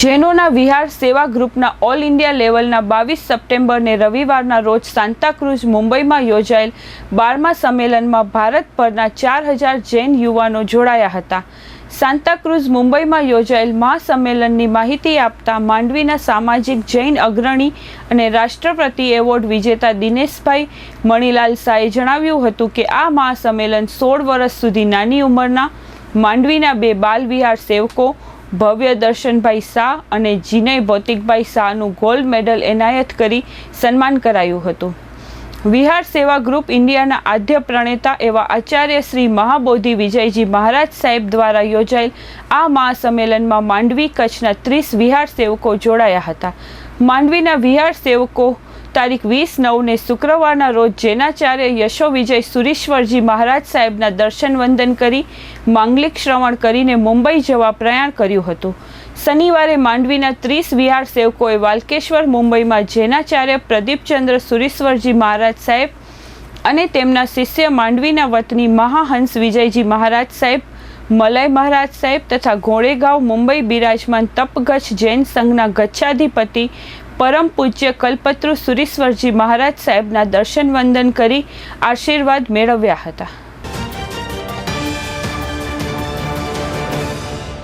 જૈનોના વિહાર સેવા ગ્રુપના all India લેવલના બાવીસ સપ્ટેમ્બરને રવિવારના રોજ સાંતાક્રુઝ મુંબઈમાં યોજાયેલ બારમા સંમેલનમાં ભારતભરના ચાર હજાર જૈન યુવાનો જોડાયા હતા. સાંતાક્રુઝ મુંબઈમાં યોજાયેલ મહાસંમેલનની માહિતી આપતા માંડવીના સામાજિક જૈન અગ્રણી અને રાષ્ટ્રપતિ એવોર્ડ વિજેતા દિનેશભાઈ મણીલાલ શાહે જણાવ્યું હતું કે આ મહાસંમેલન સોળ વર્ષ સુધી નાની ઉંમરના માંડવીના બે બાલ વિહાર સેવકો ભવ્ય દર્શનભાઈ શાહ અને જીનય ભૌતિકભાઈ શાહનું ગોલ્ડ મેડલ એનાયત કરી સન્માન કરાયું હતું. વિહાર સેવા ગ્રુપ ઇન્ડિયાના આદ્ય પ્રણેતા એવા આચાર્ય શ્રી મહાબોધિ વિજયજી મહારાજ સાહેબ દ્વારા યોજાયેલ આ મહાસંમેલનમાં માંડવી કચ્છના ત્રીસ વિહાર સેવકો જોડાયા હતા. માંડવીના વિહાર સેવકો તારીખ વીસ નવને શુક્રવારના રોજ જૈનાચાર્ય યશો વિજય સુરેશ્વરજી મહારાજ સાહેબના દર્શન વંદન કરી, માંગલિક શ્રવણ કરીને મુંબઈ જવા પ્રયાણ કર્યું હતું. શનિવારે માંડવીના ત્રીસ વિહાર સેવકોએ વાલકેશ્વર, મુંબઈમાં જૈનાચાર્ય પ્રદીપચંદ્ર સુરેશ્વરજી મહારાજ સાહેબ અને તેમના શિષ્ય માંડવીના વતની મહાહંસ વિજયજી મહારાજ સાહેબ મલાઈ મહારાજ સાહેબ તથા ઘોડેગાંવ મુંબઈ બિરાજમાન તપગચ્છ જૈન સંઘના ગચ્છાધિપતિ પરમ પૂજ્ય કલ્પતરુ સુરીશ્વરજી મહારાજ સાહેબના દર્શન વંદન કરી આશીર્વાદ મેળવ્યા હતા.